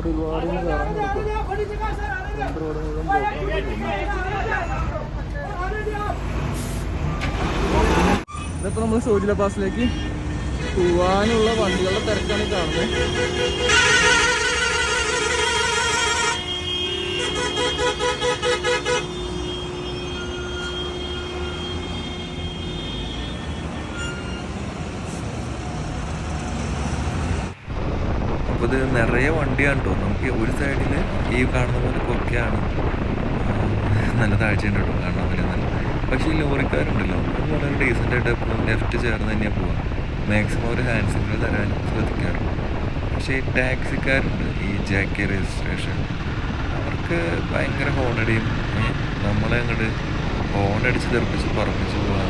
കയറാൻ കിടക്കും രണ്ട് റോഡ് മുഴുവൻ ഇതിപ്പോൾ നമ്മൾ സോജില പാസിലേക്ക് പോവാനുള്ള വണ്ടികളുടെ തിരക്കാണ് കാണുന്നത്. Thank അപ്പോൾ ഇത് നിറയെ വണ്ടിയാണ് കേട്ടോ നമുക്ക് ഒരു സൈഡിൽ ഈ കാണുന്ന പോലെ കൊക്കെയാണ്. നല്ല താഴ്ചയുണ്ട് കേട്ടോ കാണാൻ പോലെ നല്ല. പക്ഷേ ഈ ലോറിക്കാരുണ്ടല്ലോ. അത് വളരെ ഡീസന്റ് ആയിട്ട് എപ്പോഴും ലെഫ്റ്റ് ചേർന്ന് തന്നെയാണ് പോവുക മാക്സിമം ഒരു ഹാൻഡ് സിഗ്നൽ തരാൻ ശ്രദ്ധിക്കാറുണ്ട് പക്ഷേ ഈ ടാക്സിക്കാരുണ്ട് ഈ ജാക്കി രജിസ്ട്രേഷൻ അവർക്ക് ഭയങ്കര ഹോണടിയും നമ്മളെ അങ്ങോട്ട് ഹോണടിച്ച് തെറിപ്പിച്ച് പറപ്പിച്ച് പോകാൻ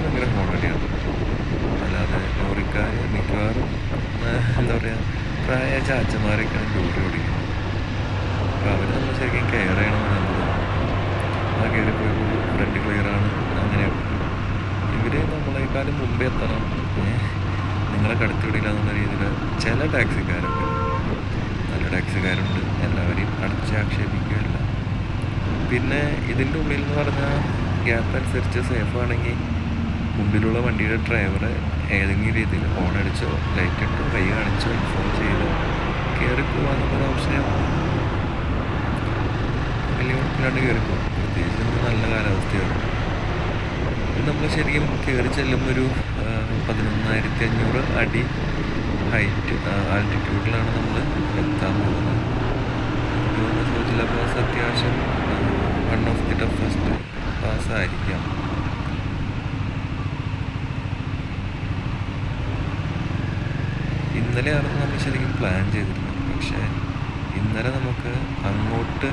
ഭയങ്കര ഹോണടിയാണ്. അല്ലാതെ ലോറിക്കാർ മിക്കവാറും എന്താ പറയുക പ്രായ ചാച്ചന്മാരൊക്കെയാണ് ഡ്യൂട്ടി ഓടിക്കുന്നത്. അപ്പോൾ അവർ നമ്മൾ ശരിക്കും കെയർ ചെയ്യണമെന്നാണ് തോന്നുന്നത്. ആ കയറി പോയി ഫ്രണ്ട് ക്ലിയറാണ് അങ്ങനെയാണ് ഇവർ നമ്മളെക്കാളും മുമ്പേ എത്തണം. നിങ്ങളെ കടത്തിവിടില്ല എന്നുള്ള രീതിയിൽ ചില ടാക്സിക്കാരൊക്കെ നല്ല ടാക്സിക്കാരുണ്ട് എല്ലാവരെയും അടച്ചാക്ഷേപിക്കുകയല്ല. പിന്നെ ഇതിന്റെ ഉള്ളിൽ എന്ന് പറഞ്ഞാൽ ഗ്യാപ്പ് അനുസരിച്ച് സേഫ് ആണെങ്കിൽ മുമ്പിലുള്ള വണ്ടിയുടെ ഡ്രൈവർ ഏതെങ്കിലും രീതിയിൽ ഹോൺ അടിച്ചോ ലൈറ്റ് ഇട്ടോ കൈ കാണിച്ചോ ഇൻഫോം ചെയ്തോ കയറി പോകാന്നുള്ളൊരു ഓപ്ഷനാണ് വലിയ കുഴപ്പമില്ലാണ്ട് പോകും പ്രത്യേകിച്ച് നമുക്ക് നല്ല കാലാവസ്ഥയാണ്. നമ്മൾ ശരിക്കും കയറി ചെല്ലുമ്പോൾ ഒരു പതിനൊന്നായിരത്തി അഞ്ഞൂറ് അടി ഹൈറ്റ് ആൾട്ടിറ്റ്യൂഡിലാണ് നമ്മൾ എത്താൻ പോകുന്നത്. സോജില പാസ് അത്യാവശ്യം one of the toughest pass ഇന്നലെയാണ് നമ്മൾ ശരിക്കും പ്ലാൻ ചെയ്തിരുന്നത്. പക്ഷേ ഇന്നലെ നമുക്ക് അങ്ങോട്ട്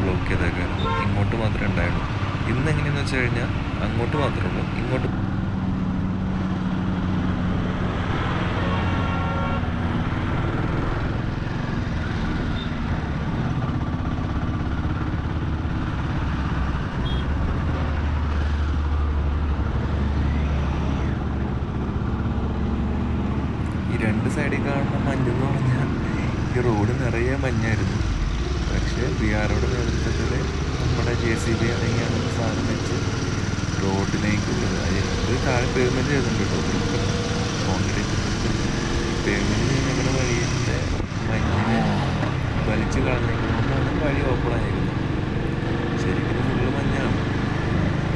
ബ്ലോക്ക് ചെയ്തേക്കായിരുന്നു. ഇങ്ങോട്ട് മാത്രമേ ഉണ്ടായിരുന്നു ഇന്ന് എങ്ങനെയെന്ന് വെച്ച് കഴിഞ്ഞാൽ അങ്ങോട്ട് മാത്രമേ ഉള്ളൂ. ഇങ്ങോട്ട് ഈ രണ്ട് സൈഡിൽ കാണുന്ന മഞ്ഞെന്ന് പറഞ്ഞാൽ ഈ റോഡ് നിറയെ മഞ്ഞായിരുന്നു പക്ഷേ ബിആറുടെ നേതൃത്വത്തിൽ നമ്മുടെ ജെ സി ബി ആണെങ്കിൽ അങ്ങനത്തെ സാധനം വെച്ച് റോഡിലേക്കുള്ളത് അത് താഴെ പേയ്മെന്റ് ചെയ്തിട്ടുണ്ട് കേട്ടോ കോൺക്രീറ്റ് പേയ്മെന്റ് ചെയ്യുന്ന വഴിയുടെ മഞ്ഞിനെ വലിച്ചു കളഞ്ഞേക്കുന്നതുകൊണ്ടാണ് വഴി ഓപ്പൺ ആയിരുന്നു. ശരിക്കും ഫുള്ള് മഞ്ഞാണ്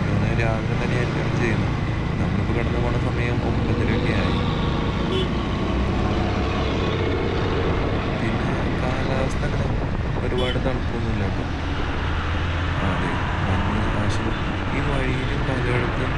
രാവിലെ രാവിലെ തന്നെയായിരിക്കും ചെയ്യുന്നത്. നമ്മളിപ്പോൾ കടന്നു പോണ സമയം ഒമ്പതരയൊക്കെ ആയി. പിന്നെ കാലാവസ്ഥ അങ്ങനെ ഒരുപാട് തണുപ്പൊന്നുമില്ല കേട്ടോ. അതെ ഈ വഴിയിൽ പലയിടത്തും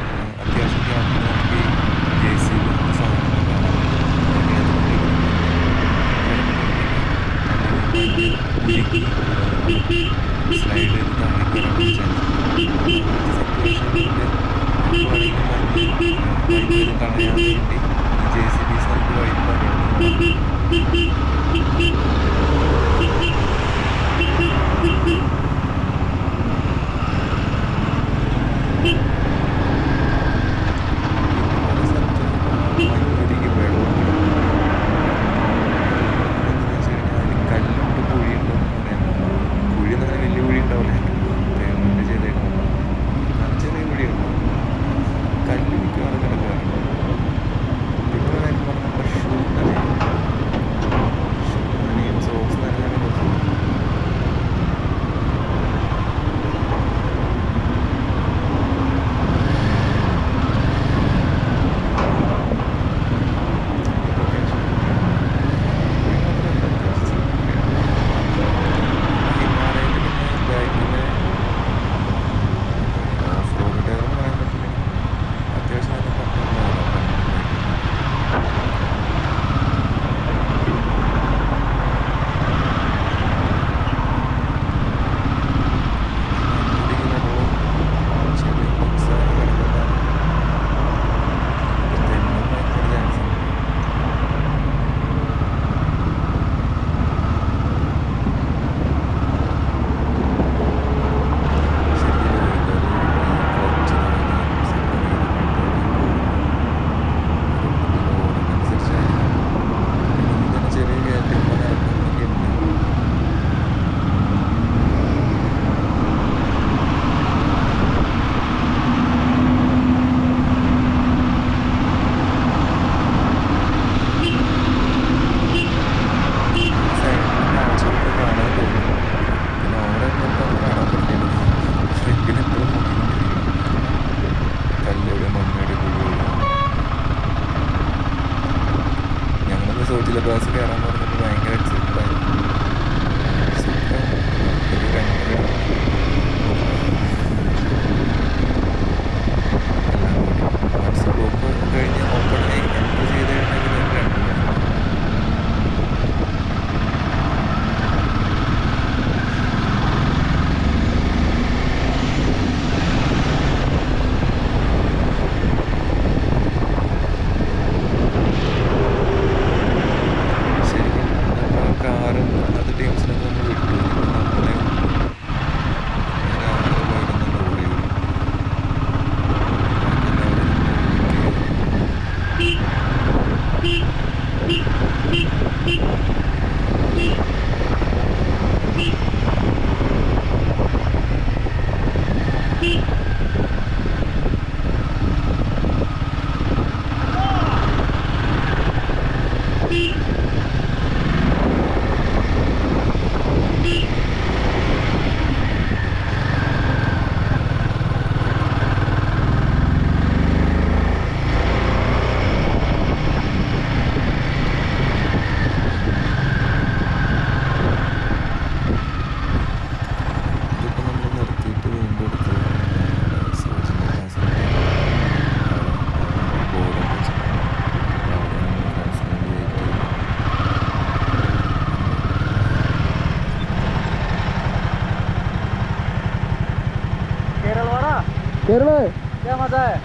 फिर में क्या मज़ा है?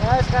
क्या इसका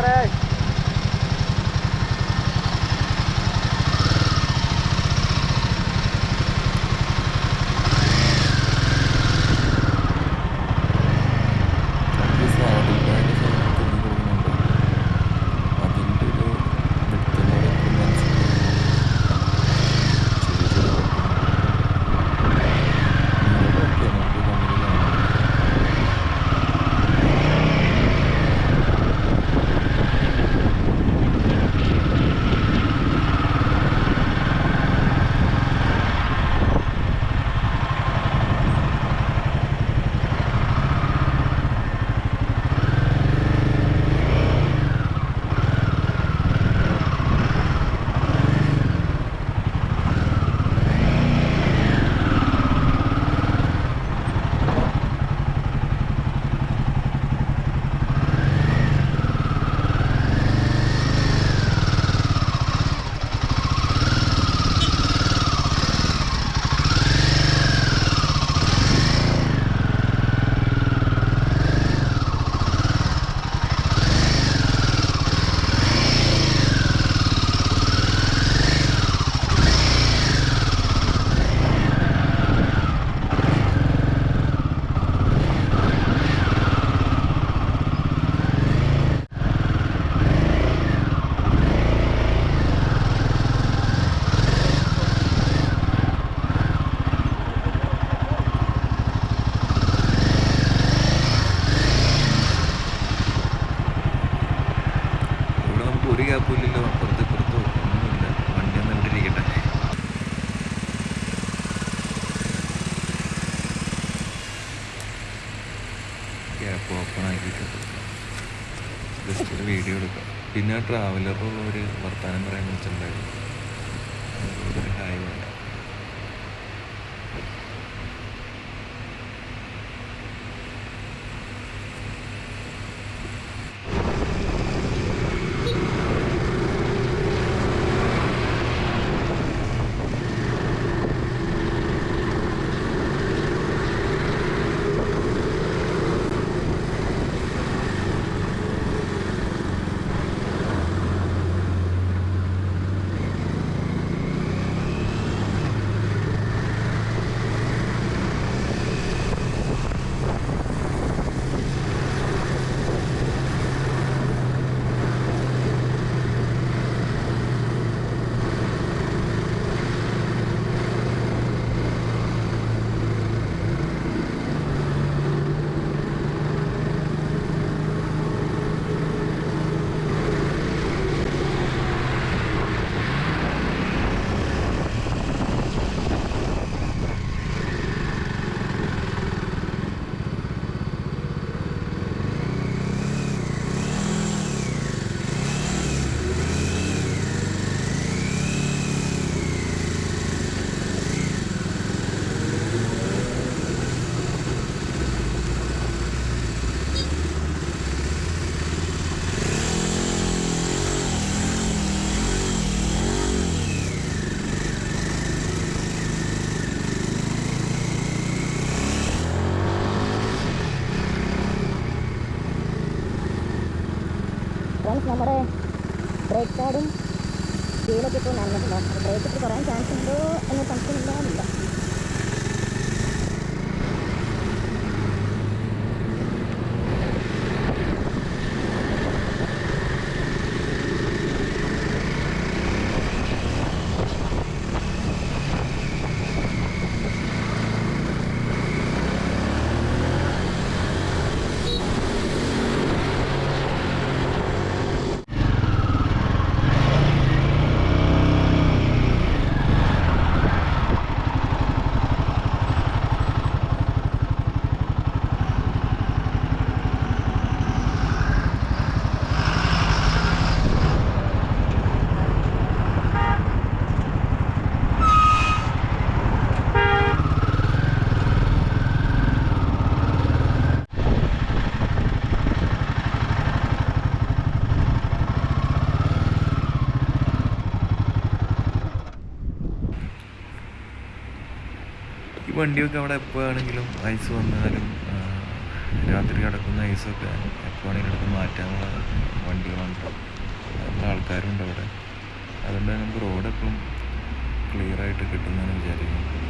ഗ്യാപ്പ് ഓപ്പൺ ആക്കിയിട്ട് ജസ്റ്റ് ഒരു വീഡിയോ എടുക്കുക പിന്നെ ആ ട്രാവലറിലുള്ള ഒരു വർത്തമാനം പറയാൻ വെച്ചിട്ടുണ്ടായിരുന്നു ഒരു ഹായ് പറയാം ഫ്രണ്ട്സ് നമ്മുടെ ബ്രേക്ക് പാഡും വീലൊക്കെ ഇപ്പോൾ നനഞ്ഞിട്ടുണ്ടോ ബ്രേക്ക് ഇട്ട് കുറയാൻ ചാൻസ് ഉണ്ടോ എന്ന് സംശയമില്ലാതില്ല ഈ വണ്ടിയൊക്കെ അവിടെ എപ്പോൾ ആണെങ്കിലും ഐസ് വന്നാലും രാത്രി കിടക്കുന്ന ഐസൊക്കെ എപ്പോൾ വേണമെങ്കിലും എടുത്ത് മാറ്റാനുള്ള വണ്ടികളുണ്ട് നല്ല ആൾക്കാരുണ്ട് അവിടെ. അതുകൊണ്ട് നമുക്ക് റോഡ് എപ്പോഴും ക്ലിയറായിട്ട് കിട്ടുന്നതെന്ന് വിചാരിക്കുന്നു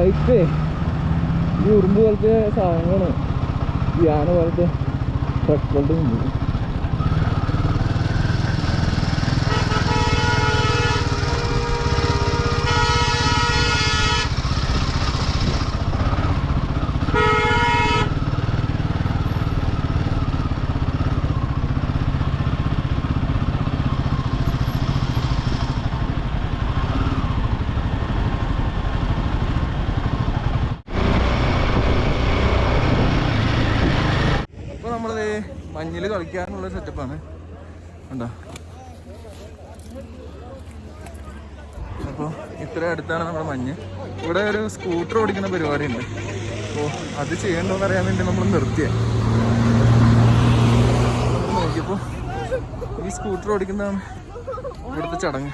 ബൈക്ക് ഈ ഉറുമ്പ് പോലത്തെ സാധനങ്ങളാണ്. ഈ ആന പോലത്തെ ട്രക്കുകളുടെ മുന്നിൽ ഇപ്പോൾ നമ്മളത് മഞ്ഞിൽ കളിക്കാനുള്ള സെറ്റപ്പാണ് ഉണ്ടോ അപ്പോൾ ഇത്ര അടുത്താണ് നമ്മുടെ മഞ്ഞ്. ഇവിടെ ഒരു സ്കൂട്ടർ ഓടിക്കുന്ന പരിപാടി ഉണ്ട് അപ്പോൾ അത് ചെയ്യണ്ടോന്ന് അറിയാൻ വേണ്ടി നമ്മൾ നിർത്തിയ. നോക്കിയപ്പോൾ ഈ സ്കൂട്ടർ ഓടിക്കുന്നതാണ് ഇവിടുത്തെ ചടങ്ങ്.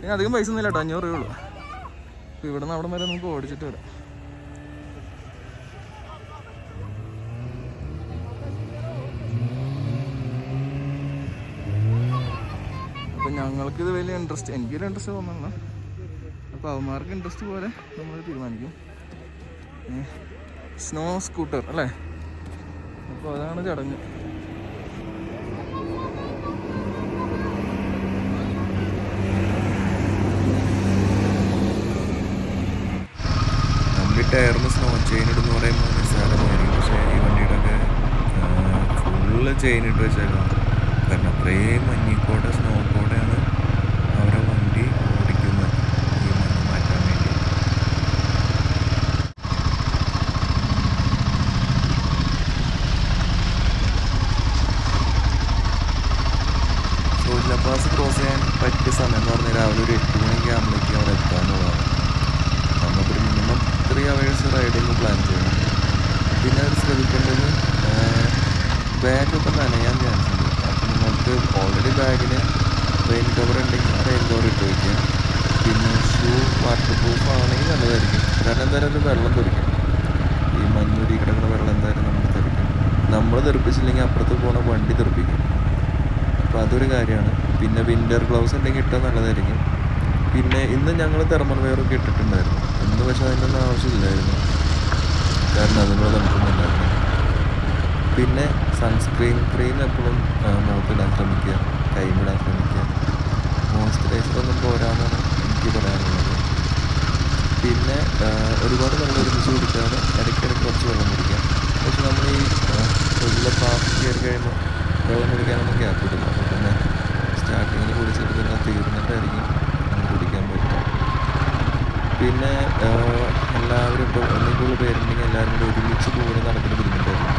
ഇനി അധികം പൈസ ഒന്നുമില്ല കേട്ടോ അഞ്ഞൂറ് രൂപ ഉള്ളൂ. അപ്പോൾ ഇവിടെ നിന്ന് അവിടെ വരെ നമുക്ക് ഓടിച്ചിട്ട് വരാം. അപ്പം വലിയ ഇൻട്രസ്റ്റ് എനിക്കൊരു ഇൻട്രസ്റ്റ് തോന്നുന്നു. അപ്പോൾ അവന്മാർക്ക് ഇൻട്രസ്റ്റ് പോലെ നമ്മൾ തീരുമാനിക്കും. സ്നോ സ്കൂട്ടർ അല്ലേ? അപ്പോൾ അതാണ് ചടങ്ങ്. നമ്മൾ ടയറിൽ സ്നോ ചെയിൻ ഇടുന്ന പറയുമ്പോൾ നിസ്സാരമായിരിക്കും പക്ഷേ ഈ വണ്ടിയുടെ ഫുള്ള് ചെയിൻ ഇട്ട് വെച്ചേക്കാം കാരണം അത്രയും മഞ്ഞിക്കോട്ടെ സ്നോ കോടെയാണ് അവരെ വണ്ടി ഓടിക്കുന്നത് ഈ മഞ്ഞ് മാറ്റാൻ വേണ്ടി സോജില പാസ് ക്രോസ് പറ്റിയ സമയം എന്ന് പറഞ്ഞാൽ രാവിലെ ഒരു എട്ട് മണിക്ക് ആകുമ്പോഴേക്കും അവിടെ എത്താന്നുള്ളതാണ് നമുക്കൊരു minimum three hours riding plan ചെയ്യണം പിന്നെ ഒരു ശ്രദ്ധിക്കേണ്ടത് ബാഗൊക്കെ നനയാൻ ചാൻസ് ഉണ്ട്. അപ്പം നിങ്ങൾക്ക് ഓൾറെഡി ബാഗിന് റെയിൻ കവർ ഉണ്ടെങ്കിൽ റെയിൻ കവർ ഇട്ട് വയ്ക്കുക പിന്നെ ഷൂ വാട്ടർ പ്രൂഫ് ആണെങ്കിൽ നല്ലതായിരിക്കും. കാരണം എന്തായാലും ഒരു വെള്ളം തെറിക്കും. ഈ മഞ്ഞൂരി കിടക്കുന്ന വെള്ളം എന്തായാലും നമ്മൾ തെറിക്കും. നമ്മൾ തെറിപ്പിച്ചില്ലെങ്കിൽ അപ്പുറത്ത് പോകുന്ന വണ്ടി തെറിപ്പിക്കും. അപ്പോൾ അതൊരു കാര്യമാണ്. പിന്നെ വിന്റർ ഗ്ലൗസ് ഉണ്ടെങ്കിൽ ഇട്ടാൽ നല്ലതായിരിക്കും. പിന്നെ ഇന്ന് ഞങ്ങൾ തെർമൽ വെയറൊക്കെ ഇട്ടിട്ടുണ്ടായിരുന്നു. ഇന്ന് പക്ഷെ അതിന്റെ ആവശ്യമില്ലായിരുന്നു. കാരണം അതിനുള്ള തണുപ്പൊന്നുമില്ലായിരുന്നു പിന്നെ സൺസ്ക്രീൻ ക്രീം എപ്പോഴും മുഖത്തിടാൻ ശ്രമിക്കുക കൈമിടാൻ ശ്രമിക്കുക. മോയ്സ്ചറൈസർ ഒന്നും പോരാന്നാണ് എനിക്ക് പറയാനുള്ളത്. പിന്നെ ഒരുപാട് വെള്ളം ഒരുമിച്ച് കുടിക്കാതെ ഇടയ്ക്കിടയ്ക്ക് കുറച്ച് വെള്ളം കുടിക്കാം. പക്ഷെ നമ്മൾ ഈ ഉള്ള പാർക്ക് കയറി കഴിയുമ്പോൾ വെള്ളം കുടിക്കാനൊന്നും ഗ്യാപ്പ് കിട്ടില്ല അപ്പോൾ പിന്നെ സ്റ്റാർട്ടിങ്ങിൽ കുടിച്ചിട്ട് പിന്നെ തീർന്നിട്ടായിരിക്കും കുടിക്കാൻ പറ്റുക. പിന്നെ എല്ലാവരും ഇപ്പോൾ ഒന്നിക്കുള്ള പേരുണ്ടെങ്കിൽ എല്ലാവരും കൂടി ഒരുമിച്ച് പോകുന്ന നടക്കുന്ന ബുദ്ധിമുട്ടായിരിക്കും.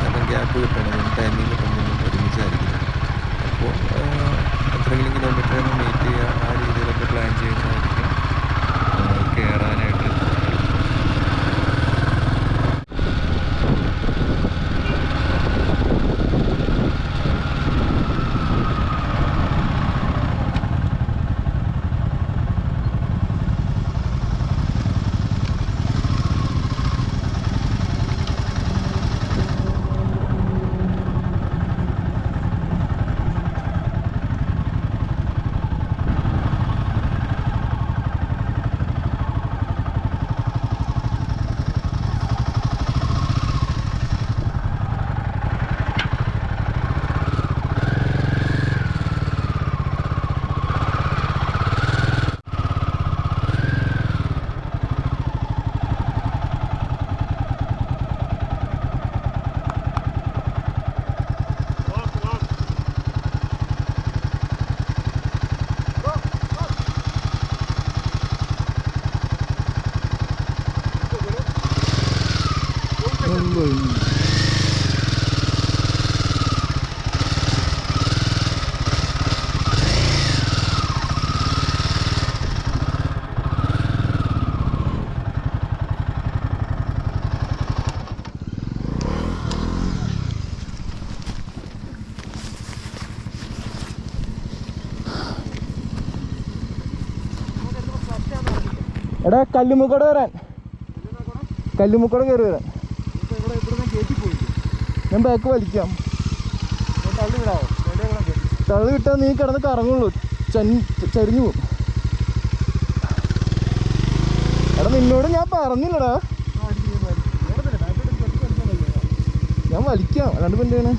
കാരണം ഗ്യാപ്പ് കിട്ടണമെന്നും ടൈമിംഗ് കിട്ടണമെന്നും ഒരുമിച്ചായിരിക്കും. അപ്പോൾ എത്രയെങ്കിലും കിലോമീറ്റർ മീറ്റ് ചെയ്യുക ആ രീതിയിലൊക്കെ പ്ലാൻ ചെയ്യുന്നത് എടാ കല്ലുമുക്കട വരാൻ. കല്ലുമുക്കട കയറി വരാൻ. ഞാൻ ബാക്ക് വലിക്കാം. തള്ളി വിട്ടാൽ നീ കിടന്ന് കറങ്ങുള്ളൂ. ചരിഞ്ഞു പോകും എടാ നിന്നോട് ഞാൻ പറഞ്ഞില്ലടാ. ഞാൻ വലിക്കാം. അല്ലാണ്ട് എവിടെ തന്നെ ബാക്കോട്ട് കയറ്റി കളിക്കാൻ കഴിയുമോ ഞാൻ വലിക്കാം രണ്ട് പെണ്ണാണ്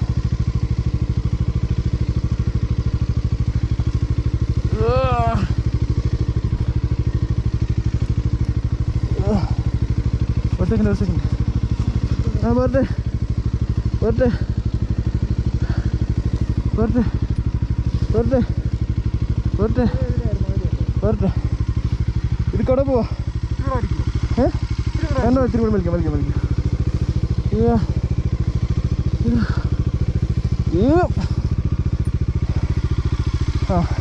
ഒരു സെക്കൻഡ് ഒരു സെക്കൻഡ് ആ പോരട്ടെ. പോരട്ടെ. പോരട്ടെ. പോരട്ടെ. പോരട്ടെ. പോരട്ടെ. ഇത് കട പോവാ. ഏ? വേണ്ട ഇത്തിരി കൂടെ വലിക്കാം വലിക്കാം വലിക്കാം. അയ്യോ. അയ്യോ. ആ.